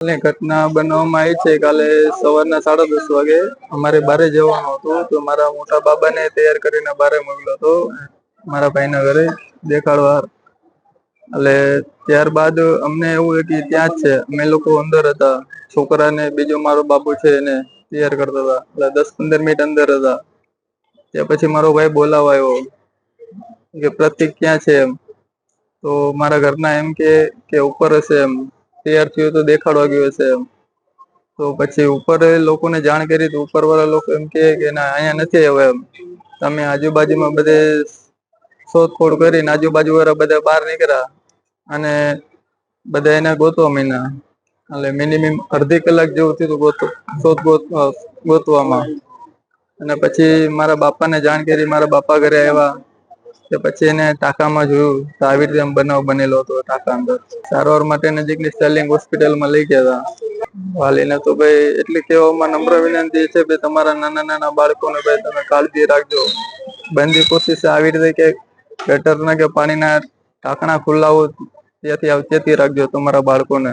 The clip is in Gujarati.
કાલે ઘટના બનવામાં આવી છે. કાલે સવારના સાડા દસ વાગે અમારે બારે જવાનું હતું. તો મારા મોટા બાબાને તૈયાર કરીને બારે મોકલ્યો હતો. મારા ભાઈના ઘરે દેખાડવા. એટલે ત્યારબાદ અમને એવું કે ત્યાં જ છે. અમે લોકો અંદર હતા. છોકરાને બીજો મારો બાબુ છે એને તૈયાર કરતા હતા. એટલે દસ પંદર મિનિટ અંદર હતા. ત્યાં પછી મારો ભાઈ બોલાવા આવ્યો કે પ્રતિક ક્યાં છે એમ. તો મારા ઘરના એમ કે ઉપર હશે એમ. તૈયાર થયું તો દેખાડવા ગયો હશે એમ. તો પછી ઉપર લોકોને જાણ કરી તો ઉપર વાળા લોકો એમ કે ના, અહીંયા નથી હવે એમ. તમે આજુબાજુમાં બધે શોધખોળ કરીને આજુબાજુ વાળા બધા બહાર નીકળ્યા અને બધા એને ગોતવા માંડ્યા. એટલે મિનિમમ અડધી કલાક જેવું થયું ગોત, શોધ ગોત ગોતવામાં. અને પછી મારા બાપાને જાણ કરી, મારા બાપા ઘરે આવ્યા. કે પછી એને ટાંકામાં જોયું તો આવી રીતે બનાવ બનેલો હતો ટાંકા અંદર. સારવાર માટે નજીકની સ્ટર્લિંગ હોસ્પિટલમાં લઈ ગયા હતા. વાલીને તો ભાઈ એટલી કહેવામાં નમ્ર વિનંતી છે ભાઈ તમારા નાના નાના બાળકોને ભાઈ તમે કાળજી રાખજો. બંધી કોશિશ આવી રીતે કે ગટરના કે પાણીના ટાંકણા ખુલ્લા હોય ત્યાંથી આવચેતી રાખજો તમારા બાળકોને.